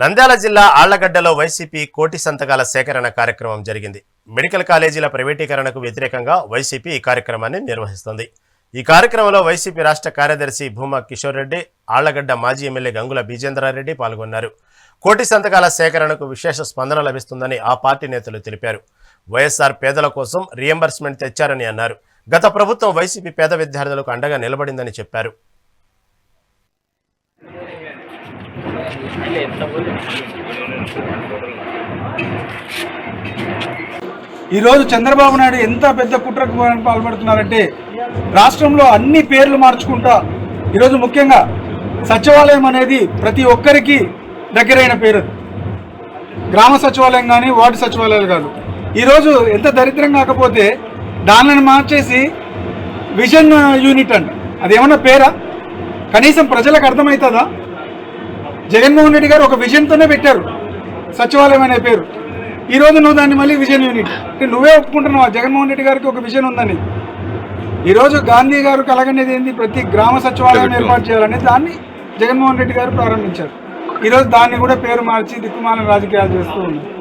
నంద్యాల జిల్లా ఆళ్ళగడ్డలో వైసీపీ కోటి సంతకాల సేకరణ కార్యక్రమం జరిగింది. మెడికల్ కాలేజీల ప్రైవేటీకరణకు వ్యతిరేకంగా వైసీపీ ఈ కార్యక్రమాన్ని నిర్వహిస్తుంది. ఈ కార్యక్రమంలో వైసీపీ రాష్ట్ర కార్యదర్శి భూమా కిషోర్ రెడ్డి ఆళ్ళగడ్డ మాజీ ఎమ్మెల్యే గంగుల బీజేంద్రారెడ్డి పాల్గొన్నారు. కోటి సంతకాల సేకరణకు విశేష స్పందన లభిస్తుందని ఆ పార్టీ నేతలు తెలిపారు. వైఎస్ఆర్ పేదల కోసం రియంబర్స్మెంట్ తెచ్చారని అన్నారు. గత ప్రభుత్వం వైసీపీ పేద విద్యార్థులకు అండగా నిలబడిందని చెప్పారు. ఈరోజు చంద్రబాబు నాయుడు ఎంత పెద్ద కుట్రకు పాల్పడుతున్నారంటే రాష్ట్రంలో అన్ని పేర్లు మార్చుకుంటా ఈరోజు ముఖ్యంగా సచివాలయం అనేది ప్రతి ఒక్కరికి దగ్గరైన పేరు. గ్రామ సచివాలయం కానీ వార్డు సచివాలయాలు కాదు. ఈరోజు ఎంత దరిద్రం కాకపోతే దానిని మార్చేసి విజన్ యూనిట్ అంట. అది ఏమన్నా పేరా? కనీసం ప్రజలకు అర్థమవుతుందా? జగన్మోహన్ రెడ్డి గారు ఒక విజన్తోనే పెట్టారు. సచివాలయం అనే పేరు. ఈ రోజు నువ్వు దాన్ని మళ్ళీ విజన్ యూనిట్. అంటే నువ్వే ఒప్పుకుంటున్నావు? జగన్మోహన్ రెడ్డి గారికి ఒక విజన్ ఉందని. ఈరోజు గాంధీ గారు కలగనేది ఏంది? ప్రతి గ్రామ సచివాలయం ఏర్పాటు చేయాలని దాన్ని జగన్మోహన్ రెడ్డి గారు ప్రారంభించారు. ఈరోజు దాన్ని కూడా పేరు మార్చి దిక్కుమాల రాజకీయాలు చేస్తూ ఉన్నారు.